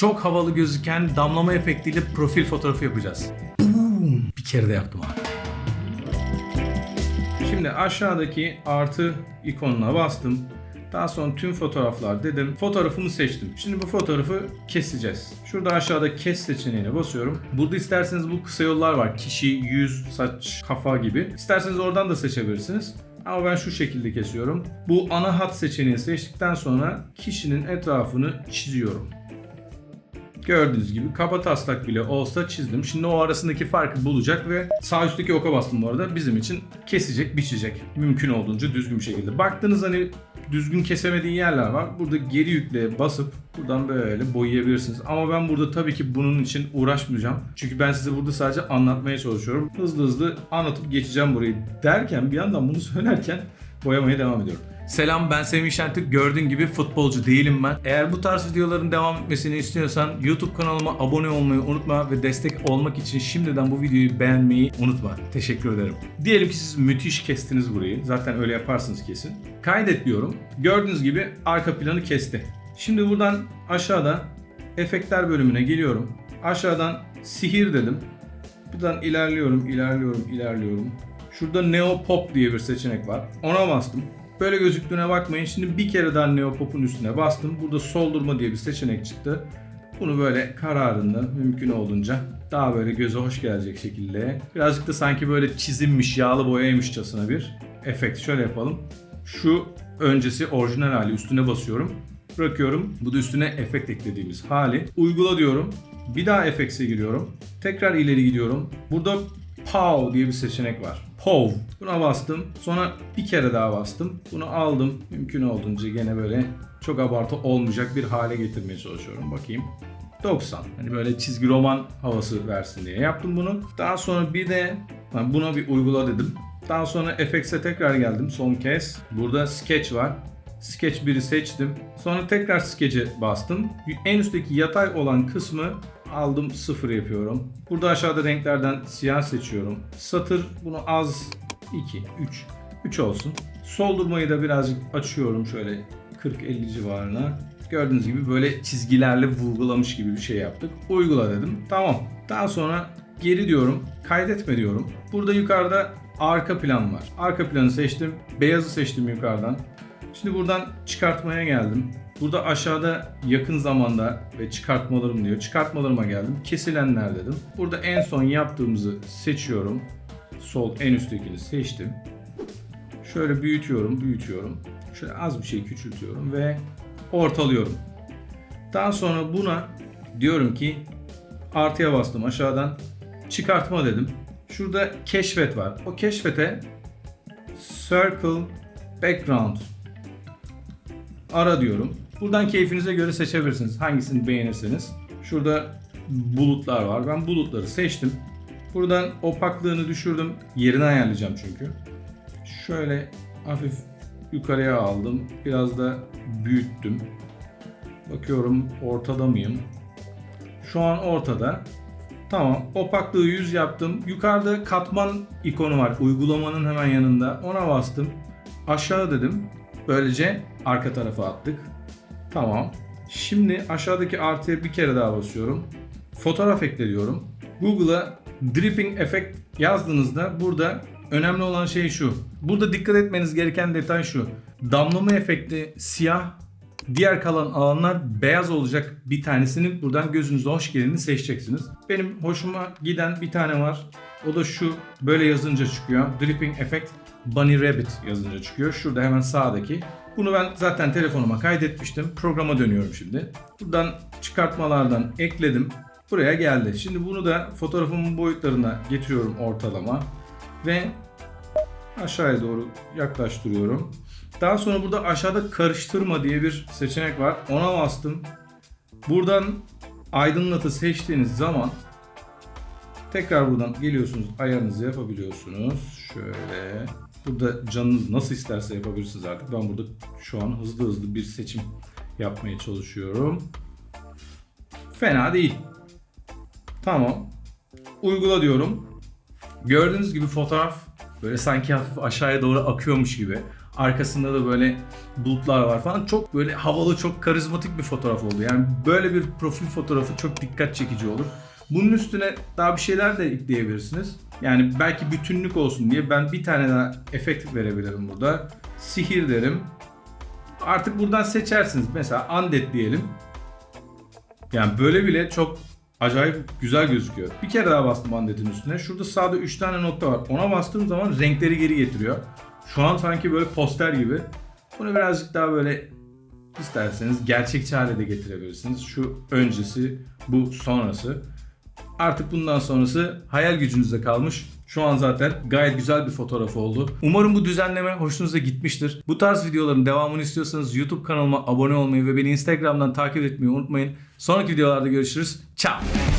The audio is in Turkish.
çok havalı gözüken damlama efektiyle profil fotoğrafı yapacağız. Boom! Bir kere de yaptım abi. Şimdi aşağıdaki artı ikonuna bastım. Daha sonra tüm fotoğraflar dedim. Fotoğrafımı seçtim. Şimdi bu fotoğrafı keseceğiz. Şurada aşağıda kes seçeneğine basıyorum. Burada isterseniz bu kısa yollar var. Kişi, yüz, saç, kafa gibi. İsterseniz oradan da seçebilirsiniz. Ama ben şu şekilde kesiyorum. Bu ana hat seçeneğini seçtikten sonra kişinin etrafını çiziyorum. Gördüğünüz gibi kaba taslak bile olsa çizdim. Şimdi o arasındaki farkı bulacak ve sağ üstteki oka bastım bu arada. Bizim için kesecek, biçecek. Mümkün olduğunca düzgün bir şekilde. Baktınız hani düzgün kesemediğin yerler var. Burada geri yükle basıp buradan böyle boyayabilirsiniz. Ama ben burada tabii ki bunun için uğraşmayacağım. Çünkü ben size burada sadece anlatmaya çalışıyorum. Hızlı hızlı anlatıp geçeceğim burayı derken bir yandan bunu söylerken boyamaya devam ediyorum. Selam ben Semih Şentürk. Gördüğün gibi futbolcu değilim ben. Eğer bu tarz videoların devam etmesini istiyorsan YouTube kanalıma abone olmayı unutma ve destek olmak için şimdiden bu videoyu beğenmeyi unutma. Teşekkür ederim. Diyelim ki siz müthiş kestiniz burayı. Zaten öyle yaparsınız kesin. Kaydet diyorum. Gördüğünüz gibi arka planı kesti. Şimdi buradan aşağıda efektler bölümüne geliyorum. Aşağıdan sihir dedim. Buradan ilerliyorum, ilerliyorum, ilerliyorum. Şurada Neo Pop diye bir seçenek var. Ona bastım. Böyle gözüktüğüne bakmayın. Şimdi bir kere daha Neo Pop'un üstüne bastım. Burada soldurma diye bir seçenek çıktı. Bunu böyle kararında mümkün olduğunca daha böyle göze hoş gelecek şekilde. Birazcık da sanki böyle çizilmiş, yağlı boyaymışçasına bir efekt. Şöyle yapalım. Şu öncesi orijinal hali üstüne basıyorum. Bırakıyorum. Bu da üstüne efekt eklediğimiz hali. Uygula diyorum. Bir daha efektse giriyorum. Tekrar ileri gidiyorum. Burada POW diye bir seçenek var. POW. Buna bastım. Sonra bir kere daha bastım. Bunu aldım. Mümkün olduğunca gene böyle çok abartı olmayacak bir hale getirmeye çalışıyorum. Bakayım. 90. Hani böyle çizgi roman havası versin diye yaptım bunu. Daha sonra bir de buna bir uygula dedim. Daha sonra FX'e tekrar geldim son kez. Burada sketch var. Sketch 1'i seçtim. Sonra tekrar sketch'e bastım. En üstteki yatay olan kısmı aldım sıfır yapıyorum. Burada aşağıda renklerden siyah seçiyorum. Satır bunu az 2, 3. 3 olsun. Soldurmayı da birazcık açıyorum şöyle 40-50 civarına. Gördüğünüz gibi böyle çizgilerle vurgulamış gibi bir şey yaptık. Uygula dedim. Tamam. Daha sonra geri diyorum. Kaydetme diyorum. Burada yukarıda arka plan var. Arka planı seçtim. Beyazı seçtim yukarıdan. Şimdi buradan çıkartmaya geldim. Burada aşağıda yakın zamanda ve çıkartmalarım diyor. Çıkartmalarıma geldim. Kesilenler dedim. Burada en son yaptığımızı seçiyorum. Sol en üsttekini seçtim. Şöyle büyütüyorum, büyütüyorum. Şöyle az bir şey küçültüyorum ve ortalıyorum. Daha sonra buna diyorum ki artıya bastım aşağıdan. Çıkartma dedim. Şurada keşfet var. O keşfete circle background ara diyorum. Buradan keyfinize göre seçebilirsiniz. Hangisini beğenirseniz. Şurada bulutlar var. Ben bulutları seçtim. Buradan opaklığını düşürdüm. Yerini ayarlayacağım çünkü. Şöyle hafif yukarıya aldım. Biraz da büyüttüm. Bakıyorum ortada mıyım? Şu an ortada. Tamam. Opaklığı 100 yaptım. Yukarıda katman ikonu var. Uygulamanın hemen yanında. Ona bastım. Aşağı dedim. Böylece arka tarafa attık. Tamam. Şimdi aşağıdaki artıya bir kere daha basıyorum. Fotoğraf ekle diyorum. Google'a dripping effect yazdığınızda burada önemli olan şey şu. Burada dikkat etmeniz gereken detay şu. Damlama efekti siyah, diğer kalan alanlar beyaz olacak bir tanesini buradan gözünüze hoş geleni seçeceksiniz. Benim hoşuma giden bir tane var. O da şu böyle yazınca çıkıyor. Dripping effect Bunny Rabbit yazınca çıkıyor. Şurada hemen sağdaki. Bunu ben zaten telefonuma kaydetmiştim. Programa dönüyorum şimdi. Buradan çıkartmalardan ekledim. Buraya geldi. Şimdi bunu da fotoğrafımın boyutlarına getiriyorum ortalama. Ve aşağıya doğru yaklaştırıyorum. Daha sonra burada aşağıda karıştırma diye bir seçenek var. Ona bastım. Buradan aydınlatı seçtiğiniz zaman tekrar buradan geliyorsunuz ayarınızı yapabiliyorsunuz. Şöyle burada canınız nasıl isterse yapabilirsiniz artık. Ben burada şu an hızlı hızlı bir seçim yapmaya çalışıyorum. Fena değil. Tamam. Uygula diyorum. Gördüğünüz gibi fotoğraf böyle sanki hafif aşağıya doğru akıyormuş gibi. Arkasında da böyle bulutlar var falan. Çok böyle havalı, çok karizmatik bir fotoğraf oldu. Yani böyle bir profil fotoğrafı çok dikkat çekici olur. Bunun üstüne daha bir şeyler de ekleyebilirsiniz. Yani belki bütünlük olsun diye ben bir tane daha efekt verebilirim burada. Sihir derim. Artık buradan seçersiniz. Mesela undead diyelim. Yani böyle bile çok acayip güzel gözüküyor. Bir kere daha bastım Undead'in üstüne. Şurada sağda 3 tane nokta var. Ona bastığım zaman renkleri geri getiriyor. Şu an sanki böyle poster gibi. Bunu birazcık daha böyle isterseniz gerçekçi hale de getirebilirsiniz. Şu öncesi, bu sonrası. Artık bundan sonrası hayal gücünüzde kalmış. Şu an zaten gayet güzel bir fotoğraf oldu. Umarım bu düzenleme hoşunuza gitmiştir. Bu tarz videoların devamını istiyorsanız YouTube kanalıma abone olmayı ve beni Instagram'dan takip etmeyi unutmayın. Sonraki videolarda görüşürüz. Ciao.